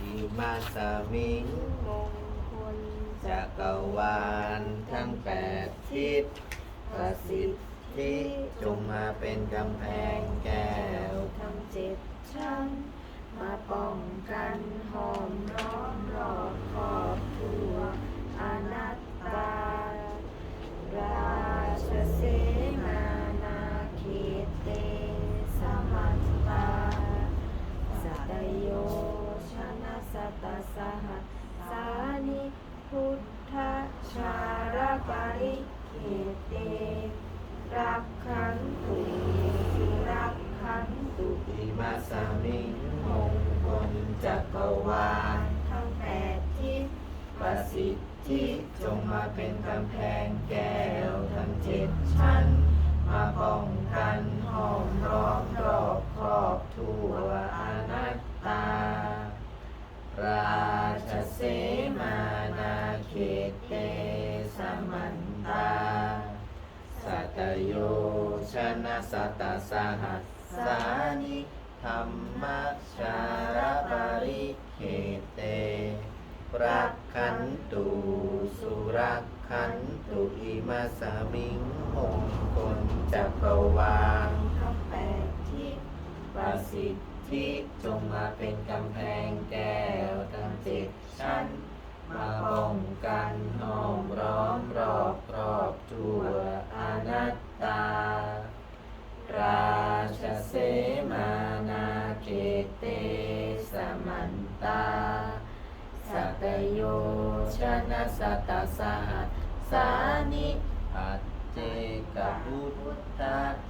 อิมาสมิงมงคลจักรวาลทั้งแปดทิศประสิทธิจงมาเป็นกำแพงแก้ว สิทธิจงมาเป็นกำแพงแก้วทั้งเจ็ดชั้น มาป้องกันห้อมร้อมรอบครอบทั่วอนัตตา ราชเสมานาเขตเตสมันตา สัตโยชนะสัตตสหัสสานิธรรมชารปริเขตเต รักขันตุสุรักขันตุอิมาสมิงมงคลจักรวาลทั้งแปดทิศประสิทธิจงมาเป็นกำแพงแก้วทั้งเจ็ดชั้น มาป้องกันห้อมร้อมรอบรอบจู สัตตสหัสสานิปัจเจกพุทธ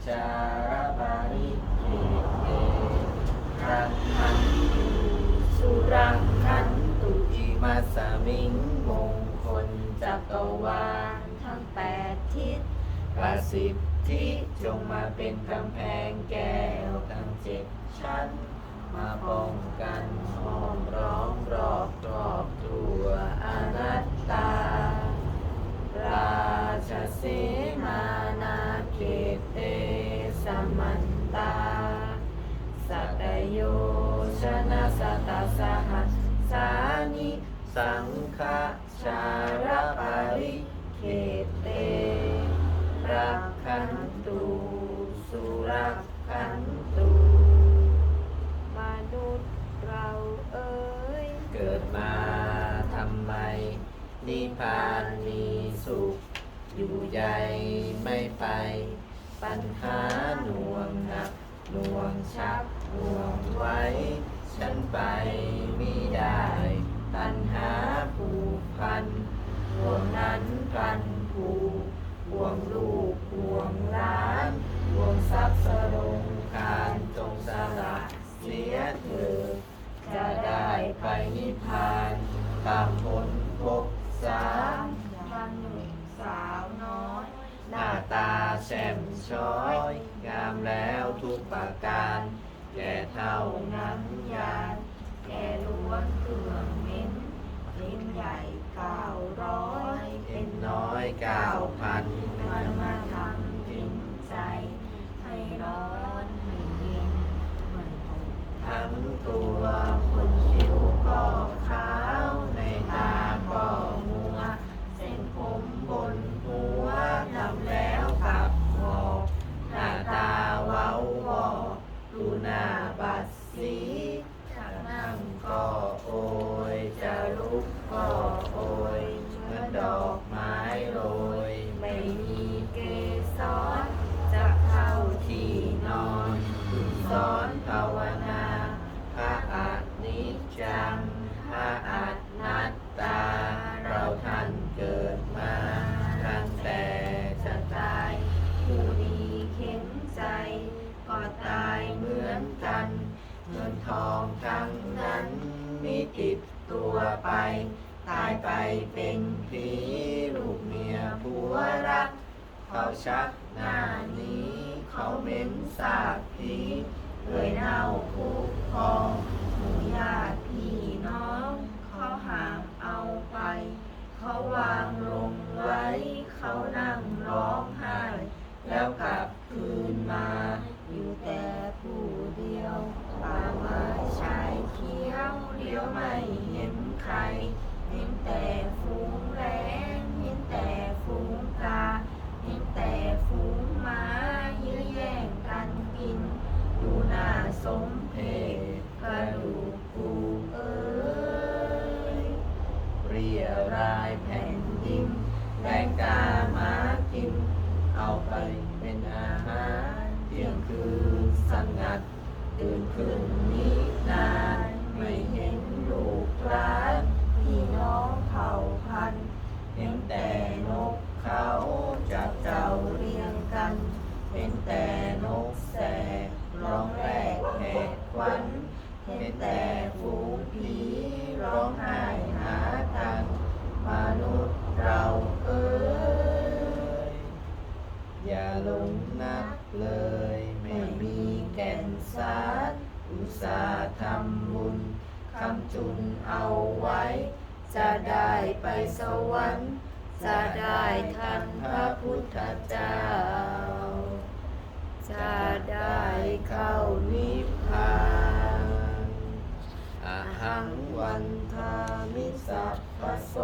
จารบาริเกเตรักขันตุสุรักขันตุอิมาสมิงมงคลจักรวาลทั้งแปดทิศประสิทธิจงมาเป็นกำแพงแก้วทั้งเจ็ดชั้น มันตา สัตโยชนะสัตตสหัสสานิสังฆชารปาริเขตเตรักขันตุสุรักขันตุมนุษย์เราเอ่ยเกิดมาทำไม นิพพานมีสุข อยู่ใหญ่ไม่ไป ปัญหาหน่วงหนักหน่วงชักหน่วงไว้ ฉันไปไม่ได้ ปัญหาผูกพันห่วงนั้นพันผูกห่วงลูกห่วงหลานห่วงทรัพย์สรงการจงสละเสียเถิดจะได้ไปนิพพานตามผล ช้อย งามแล้วทุกประการ แก่เท่านั้นยาน แก่ล้วนเกลื่องเม้นลิ้นใหญ่เก้าร้อย เอ็นน้อยเก้าพันมันมา อนกัน เงินทองทั้งนั้นมีติดตัวไป ตายไปเป็นผีลูกเมียผัวรัก เขาชักหน้านี้ เขาเหม็นสาบผีเอ่ยเน่าคุกคองหมู่ญาติพี่น้อง เขาหามเอาไป เขาวางลงไว้ เขานั่งร้องไห้ แล้วกลับคืน เดียวป่าไม้ชายเขียวริเลี้ยวไม่เห็นใคร เห็นแต่ฝูงแรงเห็นแต่ฝูงกาเห็นแต่ฝูงม้ายื้อแย่งกันกิน ดูน่าสมเพชกระดูกกูเอ้ยเรียรายแผ่นดินแรงกามากิน เอาไปเป็นอาหารเที่ยงคืนสงัดตื่นขึ้นนินาน ลงนักเลย ไม่มีแก่นสารอุตสาห์ทำบุญคำจุนเอาไว้ จะได้ไปสวรรค์ จะได้ทันพระพุทธเจ้า จะได้เข้านิพพานอหังวันทามิสัพพโส